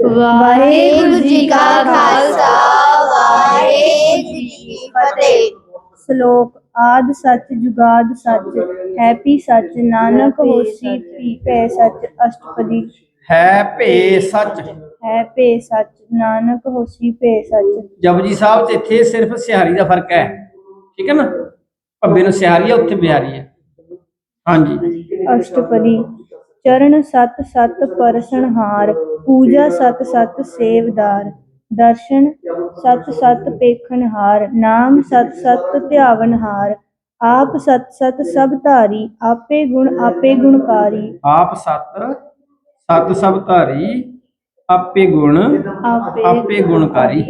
ਵਾਹਿਗੁਰੂ ਜੀ ਕਾ ਖਾਲਸਾ ਵਾਹਿਗੁਰੂ ਜੀ ਕੀ ਫਤਿਹ। ਸ਼ਲੋਕ ਆਦ ਸੱਚ ਜੁਗਾਦ ਸੱਚ ਹੈਪੀ ਸੱਚ ਨਾਨਕ ਹੋਸੀ ਪੀ ਪੈ ਸੱਚ ਅਸ਼ਟਪਦੀ। ਹੈ ਭੇ ਸੱਚ। ਹੈ ਪੇ ਸੱਚ ਨਾਨਕ ਹੋਸੀ ਪੈ ਸੱਚ। ਜਪਜੀ ਸਾਹਿਬ ਚ ਇੱਥੇ ਸਿਰਫ ਸਿਹਾਰੀ ਦਾ ਫ਼ਰਕ ਹੈ ਠੀਕ ਹੈ ਨਾ? ਭੱਬੇ ਨੂੰ ਸਿਹਾਰੀ ਹੈ ਉੱਥੇ ਬਿਹਾਰੀ ਹੈ। ਹਾਂਜੀ। ਅਸ਼ਟਪਦੀ। ਚਰਨ ਸਤ ਸਤ ਪਰਸਨਹਾਰ ਪੂਜਾ ਸਤ ਸਤ ਸੇਵਦਾਰ ਦਰਸ਼ਨ ਸਤ ਸਤ ਪੇਖਣਹਾਰ ਨਾਮ ਸਤ ਸਤ ਧਿਆਵਨਹਾਰ ਆਪ ਸਤ ਸਤ ਸਭ ਧਾਰੀ ਆਪੇ ਗੁਣ ਆਪੇ ਗੁਣਕਾਰੀ। ਆਪ ਸਤ ਸਤ ਸਭ ਧਾਰੀ ਆਪੇ ਗੁਣ ਆਪੇ ਆਪੇ ਗੁਣਕਾਰੀ।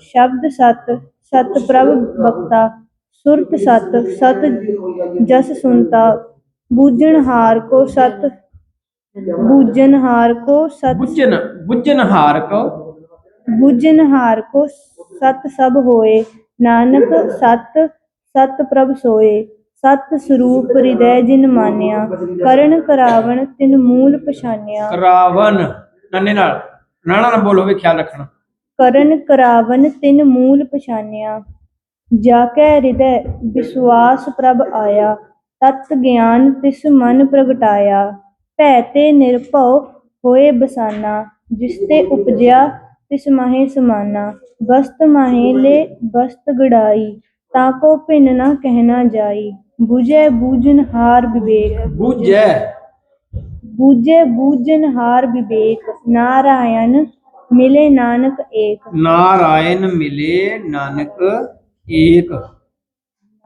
ਸ਼ਬਦ ਸਤ ਸਤ ਪ੍ਰਭ ਬਖਤਾ ਸੁਰਤ ਸਤ ਸਤ ਜਸ ਸੁਨਤਾ ਬੂਝਣ ਹਾਰ ਕੋ ਸਤ ਬੂਝਣ ਹਾਰ ਕੋ ਸਤ ਬੁੱਝਨ ਬੁੱਝਨ ਹਾਰ ਕੋ। ਬੂਝਣ ਹਾਰ ਕੋ ਸਤ ਸਭ ਹੋਏ ਨਾਨਕ ਸਤ ਸਤ ਪ੍ਰਭ ਸੋਏ। ਸਤ ਸਰੂਪ ਹਿਰਦੈ ਜਿਨ ਮਾਨਿਆ ਕਰਨ ਕਰਾਵਣ ਤਿਨ ਮੂਲ ਪਛਾਨਿਆ। ਕਰਾਵਨ ਨੰਨੇ ਨਾਲ ਨਾਣਾ ਨਾ ਬੋਲੋ ਵੀ ਖਿਆਲ ਰੱਖਣਾ। ਕਰਨ ਕਰਾਵਨ ਤਿਨ ਮੂਲ ਪਛਾਨਿਆ। ਜਾ ਕੈ ਹਿਰਦੈ ਵਿਸਵਾਸ ਪ੍ਰਭ ਆਇਆ ਤਤ ਗਿਆਨ ਤਿਸ ਮਨ ਪ੍ਰਗਟਾਇਆ ਭੈ ਤੇ ਨਿਰਭਉ ਹੋਏ ਬਸਾਨਾ ਜਿਸ ਤੇ ਉਪਜਿਆ ਤਿਸ ਮਾਹੇ ਸਮਾਨਾ ਬਸਤ ਮਾਹੇ ਲੈ ਬਸਤ ਗੜਾਈ ਤਾਂ ਕੋ ਭਿੰਨ ਨਾ ਕਹਿਣਾ ਜਾਈ ਬੁਝੈ ਬੂਝਨ ਹਾਰ ਵਿਵੇਕ। ਬੁੱਝੈ। ਬੂਝੇ ਬੂਝਨ ਹਾਰ ਵਿਵੇਕ ਨਾਰਾਇਣ ਮਿਲੇ ਨਾਨਕ ਏਕ। ਨਾਰਾਇਣ ਮਿਲੇ ਨਾਨਕ ਏਕ।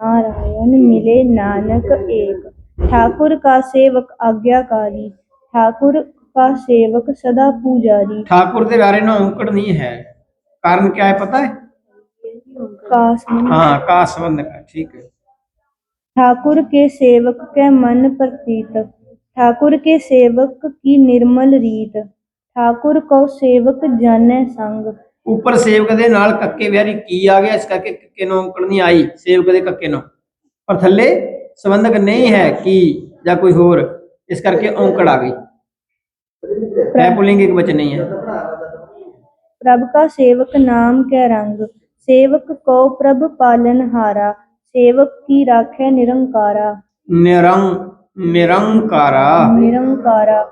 नारायण मिले नानक एक ठाकुर का सेवक आज्ञाकारी ठाकुर का सेवक सदा पुजारी ठाकुर ਦੇ ਬਾਰੇ ਨੂੰ ਔਂਕੜ ਨਹੀਂ ਹੈ ਕਾਰਨ ਕੀ ਹੈ ਪਤਾ ਹੈ का सम- हाँ का संबंध का ठीक है ठाकुर के सेवक के मन प्रतीत ठाकुर के सेवक की निर्मल रीत ठाकुर को सेवक जाने संग ਉੱਪਰ ਸੇਵਕ ਦੇ ਨਾਲ ਕੱਕੇ ਵਿਹਾਰੀ ਕੀ ਆ ਗਿਆ? ਇਸ ਕਰਕੇ ਕੱਕੇ ਨੂੰ ਔਂਕੜ ਨਹੀਂ ਆਈ ਸੇਵਕ ਦੇ ਕੱਕੇ ਨੂੰ। ਪਰ ਥੱਲੇ ਸੰਬੰਧਕ ਨਹੀਂ ਹੈ ਕੀ ਜਾਂ ਕੋਈ ਹੋਰ ਇਸ ਕਰਕੇ ਔਂਕੜ ਆ ਗਈ। ਹੈ ਪੁਲਿੰਗਿਕ ਵਚਨ ਨਹੀਂ ਹੈ। ਪ੍ਰਭ ਕਾ ਸੇਵਕ ਨਾਮ ਕੈ ਰੰਗ ਸੇਵਕ ਕੋ ਪ੍ਰਭ ਪਾਲਨ ਹਾਰਾ ਸੇਵਕ ਕੀ ਰਾਖੇ ਨਿਰੰਕਾਰਾ। ਨਿਰੰ ਨਿਰੰਕਾਰਾ। ਨਿਰੰਕਾਰਾ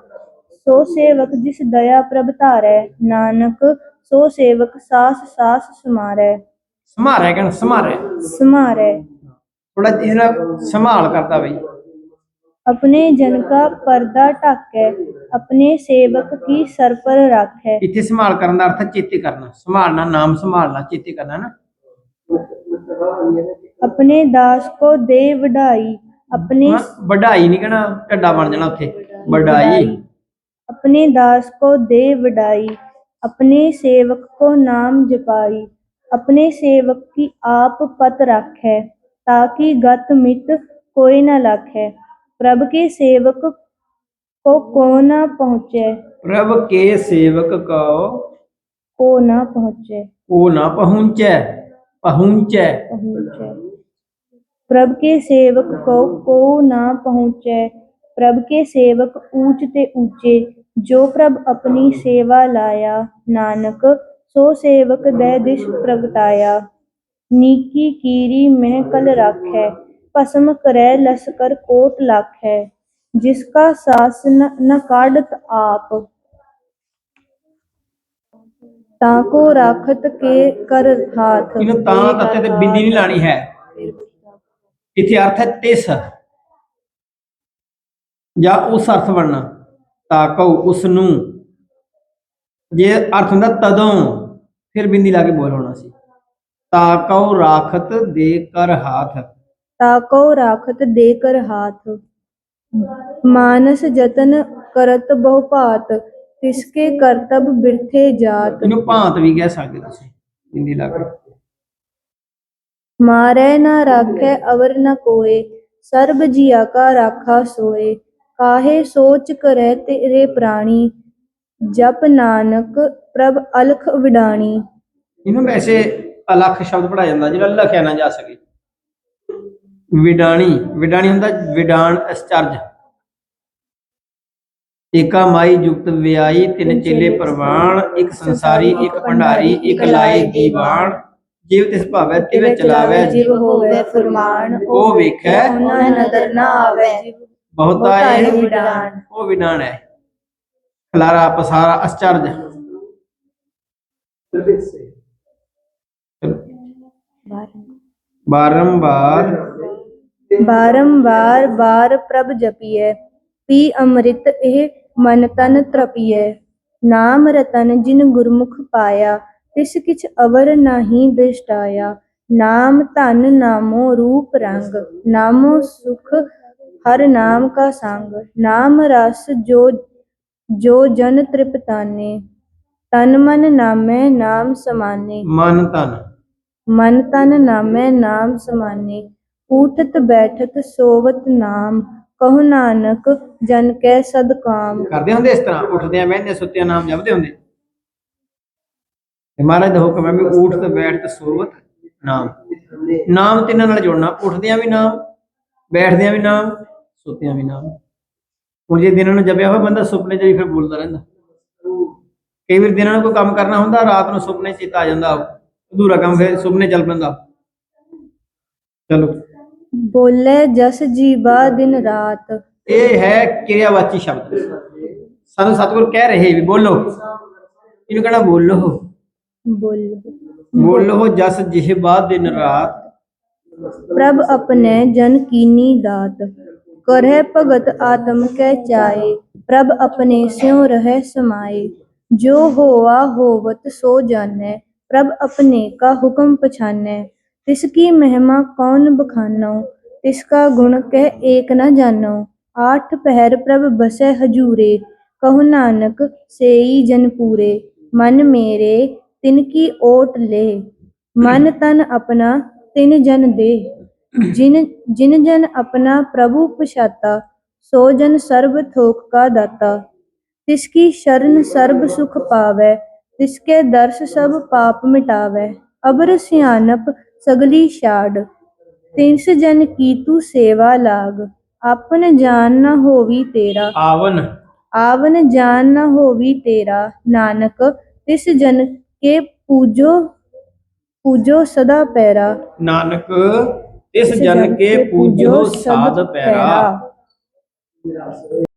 ਸੋ ਸੇਵਕ ਜਿਸ ਦਇਆ ਪ੍ਰਭ ਧਾਰੈ ਨਾਨਕ ਸੋ ਸੇਵਕ ਸਾਸ ਸਾਸ ਸਮਾਰੈ। ਸਮਾਰੈ ਕਹਿਣਾ ਸਮਾਰੈ। ਸਮਾਰੈ। ਥੋੜਾ ਜਿਹੜਾ ਸੰਭਾਲ ਕਰਦਾ ਬਈ। ਆਪਣੇ ਜਨ ਕਾ ਪਰਦਾ ਢਾਕੈ ਆਪਣੇ ਸੇਵਕ ਕੀ ਸਰ ਪਰ ਰੱਖੈ। ਇੱਥੇ ਸੰਭਾਲ ਕਰਨ ਦਾ ਅਰਥ ਚੇਤੇ ਕਰਨਾ। ਸੰਭਾਲਣਾ ਨਾਮ ਸੰਭਾਲਣਾ ਚੇਤੇ ਕਰਨਾ ਨਾ। ਆਪਣੇ ਦਾਸ ਕੋ ਦੇ ਵਡਾਈ ਆਪਣੇ ਵਡਾਈ ਨਹੀਂ ਕਹਿਣਾ ਢੱਡਾ ਬਣ ਜਾਣਾ ਉੱਥੇ। ਵਡਾਈ ਆਪਣੇ ਦਾਸ ਕੋ ਦੇ ਵਡਾਈ अपने सेवक को नाम जपाई अपने सेवक की आप पत राखे ताकि गत मित कोई न लाखे प्रभ के सेवक को को न पहुँचे प्रभ के सेवक को को न पहुँचे को न पहुँचे पहुँचे पहुँचे प्रभ के सेवक को को न पहुँचे प्रभ के सेवक ऊंच ते ऊंचे ਜੋ ਪ੍ਰਭ ਆਪਣੀ ਸੇਵਾ ਲਾਇਆ, ਨਾਨਕ, ਸੋ ਸੇਵਕ ਦਇ ਦਿਸ਼ ਪ੍ਰਗਟਾਇਆ। ਨੀਕੀ ਕੀਰੀ ਮਹਿ ਕਲ ਰਾਖੈ, ਭਸਮ ਕਰੈ ਲਸਕਰ ਕੋਟ ਲਾਖੈ, ਜਿਸ ਕਾ ਸਾਸ ਨ ਕਾਢਤ ਆਪ। ਤਾਂ ਕੋ ਰਾਖਤ ਕੇ ਕਰ ਹਾਥ। ਇਹਨੂੰ ਤਾਂ ਤੱਤੇ ਤੇ ਬਿੰਦੀ ਨਹੀਂ ਲਾਣੀ ਹੈ। ਇੱਥੇ ਅਰਥ ਹੈ ਤਿਸ। ਜਾਂ ਉਸ ਅਰਥ ਬਣਨਾ। ਤਾਕਉ ਉਸ ਨੂੰ ਜੇ ਅਰਥ ਹੁੰਦਾ ਤਦੋਂ ਫਿਰ ਬਿੰਦੀ ਲਾ ਕੇ ਬੋਲ ਹੋਣਾ ਸੀ। ਤਾਕਉ ਰਾਖਤ ਦੇ ਕਰ ਹਾਥ। ਤਾਕਉ ਰਾਖਤ ਦੇ ਕਰ ਹਾਥ। ਮਾਨਸ ਜਤਨ ਕਰਤ ਬਹੁ ਭਾਤ ਤਿਸਕੇ ਕਰਤਬ ਬਿਰਥੇ ਜਾਤ। ਇਹਨੂੰ ਭਾਂਤ ਵੀ ਕਹਿ ਸਕਦੇ ਤੁਸੀਂ ਬਿੰਦੀ ਲਾ ਕੇ। ਮਾਰੇ ਨਾ ਰਾਖੇ ਅਵਰ ਨਾ ਕੋਏ ਸਰਬ ਜੀਆ ਕਾ ਰਾਖਾ ਸੋਏ। ਕਾਹੇ ਸੋਚ ਕਰੈ ਤੇਰੇ ਪ੍ਰਾਣੀ ਜਪ ਨਾਨਕ ਪ੍ਰਭ ਅਲਖ ਵਿਡਾਣੀ। ਇਹਨੂੰ ਵੈਸੇ ਅਲਖ ਸ਼ਬਦ ਪੜਾਇਆ ਜਾਂਦਾ ਜਿਹੜਾ ਲਖਿਆ ਨਾ ਜਾ ਸਕੇ। ਵਿਡਾਣੀ ਵਿਡਾਣੀ ਹੁੰਦਾ ਵਿਡਾਣ ਅਸਚਰਜ। ਏਕਾ ਮਾਈ ਜੁਗਤ ਵਿਆਈ ਤਿੰਨ ਚੇਲੇ ਪ੍ਰਵਾਣ ਇੱਕ ਸੰਸਾਰੀ ਇੱਕ ਭੰਡਾਰੀ ਇੱਕ ਲਾਏ ਦੀਵਾਨ। ਜੀਵ ਤਿਸ ਭਾਵੈ ਤਿਵੇਂ ਚਲਾਵੇ ਜਿਵ ਹੋਵੇ ਫਰਮਾਨ ਉਹ ਵੇਖੈ ਉਹਨਾਂ ਨਦਰ ਨਾ ਆਵੇ। ਬਹੁਤਾ ਬਹੁਤਾਈ ਹੈ ਵਿਡਾਨ ਉਹ ਵਿਡਾਨ ਹੈ। ਖਲਾਰਾ ਪਸਾਰਾ ਅਚਰਜ। ਬਾਰੰਬਾਰ। ਬਾਰੰਬਾਰ ਬਾਰ ਪ੍ਰਭ ਜਪੀਐ ਪੀ ਅੰਮ੍ਰਿਤ ਇਹ ਮਨ ਤਨ ਤ੍ਰਪੀਐ। ਨਾਮ ਰਤਨ ਜਿਨ ਗੁਰਮੁਖ ਪਾਇਆ ਤਿਸ ਕਿਛ ਅਵਰ ਨਾਹੀ ਦ੍ਰਿਸ਼ਟਾਇਆ ਨਾਮ ਧਨ ਨਾਮੋ ਰੂਪ ਰੰਗ ਨਾਮੋ ਸੁਖ ਹਰ ਨਾਮ ਕਾ ਸੰਗ ਨਾਮ ਰਸ ਜੋ ਜੋ ਜਨ ਤ੍ਰਿਪਤਾਨੇ ਤਨ ਮਨ ਨਾਮੈ ਨਾਮ ਸਮਾਨੇ। ਮਨ ਤਨ ਮਨ ਤਨ ਨਾਮੈ ਨਾਮ ਸਮਾਨੇ ਊਠਤ ਬੈਠਤ ਸੋਵਤ ਨਾਮ ਕਹੋ ਨਾਨਕ ਜਨ ਕੈ ਸਦਕਾਮ ਕਰਦੇ ਹੁੰਦੇ ਇਸ ਤਰ੍ਹਾਂ ਉੱਠਦੇ ਆ ਬਹਿੰਦੇ ਸੁੱਤੇ ਨਾਮ ਜਪਦੇ ਹੁੰਦੇ। ਤੇ ਮਹਾਰਾਜ ਦਾ ਹੁਕਮ ਹੈ ਵੀ ਤੇ ਬੈਠ ਤੇ ਸੋਵਤ ਨਾਮ। ਨਾਮ ਤਿੰਨਾਂ ਨਾਲ ਜੁੜਨਾ ਉੱਠਦਿਆਂ ਵੀ ਨਾਮ ਬੈਠਦਿਆਂ ਵੀ ਨਾਮ ਸੁੱਤਿਆਂ ਵੀ ਨਾਮ ਹੁਣ ਜੇ ਦਿਨਾਂ ਨੂੰ ਜਪਿਆ ਹੋਇਆ ਬੰਦਾ ਸੁਪਨੇ 'ਚ ਵੀ ਫਿਰ ਬੋਲਦਾ ਰਹਿੰਦਾ। ਕਈ ਵਾਰ ਦਿਨਾਂ ਨੂੰ ਕੋਈ ਕੰਮ ਕਰਨਾ ਹੁੰਦਾ ਰਾਤ ਨੂੰ ਸੁਪਨੇ 'ਚ ਚੇਤਾ ਆ ਜਾਂਦਾ। ਅਧੂਰਾ ਕੰਮ ਫਿਰ ਸੁਪਨੇ ਚੱਲ ਪੈਂਦਾ। ਚਲੋ। ਬੋਲੇ ਜਸ ਜੀਵਾ ਦਿਨ ਰਾਤ। ਇਹ ਹੈ ਕਿਰਿਆਵਾਚੀ ਸ਼ਬਦ। ਸਾਨੂੰ ਸਤਿਗੁਰ ਕਹਿ ਰਹੇ ਵੀ ਬੋਲੋ। ਇਹਨੂੰ ਕਹਿਣਾ ਬੋਲੋ। ਬੋਲ। ਬੋਲੋ ਜਸ ਜਿਹਬਾ ਦਿਨ ਰਾਤ। ਪ੍ਰਭ ਆਪਣੇ ਜਨ ਕੀਨੀ ਦਾਤ, ਕਰਹਿ ਭਗਤ ਆਤਮ ਕੈ ਚਾਏ, ਪ੍ਰਭ ਆਪਣੇ ਸਿਉ ਰਹਿ ਸਮਾਏ, ਜੋ ਹੋਆ ਹੋਵਤ ਸੋ ਜਾਣੈ, ਪ੍ਰਭ ਆਪਣੇ ਕਾ ਹੁਕਮ ਪਛਾਨੈ, ਤਿਸ ਕੀ ਮਹਿਮਾ ਕੌਣ ਬਖਾਨੋ ਤਿਸ ਕਾ ਗੁਣ ਕਹਿ ਏਕ ਨ ਜਾਨੋ ਆਠ ਪਹਿਰ ਪ੍ਰਭ ਬਸੈ ਹਜੂਰੇ, ਕਹੋ ਨਾਨਕ ਸੇਈ ਜਨ ਪੂਰੇ, ਮਨ ਮੇਰੇ ਤਿਨ ਕੀ ਓਟ ਲੇ, ਮਨ ਤਨ ਆਪਣਾ ਤਿਨ ਜਨ ਦੇ। ਜਿਨ ਜਿਨ ਜਨ ਆਪਣਾ ਪ੍ਰਭੂ ਪਛਾਤਾ ਸੋ ਜਨ ਸਰਬ ਥੋਕ ਕਾ ਦਾਤਾ। ਤਿਸ ਕੀ ਸ਼ਰਨ ਸਰਬ ਸੁਖ ਪਾਵੈ ਤਿਸ ਕੇ ਦਰਸ ਸਭ ਪਾਪ ਮਿਟਾਵੈ। ਅਬਰ ਸਿਆਨਪ ਸਗਲੀ ਛਾੜ ਤਿਸ ਜਨ ਕੀ ਤੂ ਸੇਵਾ ਲਾਗ। ਆਪਨ ਜਾਨ ਨ ਹੋਵੀ ਤੇਰਾ। ਆਵਨ। ਆਵਨ ਜਾਨ ਨ ਹੋਵੀ ਤੇਰਾ। ਨਾਨਕ ਤਿਸ ਜਨ ਕੇ ਪੂਜੋ ਸਦਾ ਪੈਰਾ। ਨਾਨਕ ਇਸ ਜਨ ਕੇ ਪੂਜੋ ਸਾਧ ਪੈਰਾ।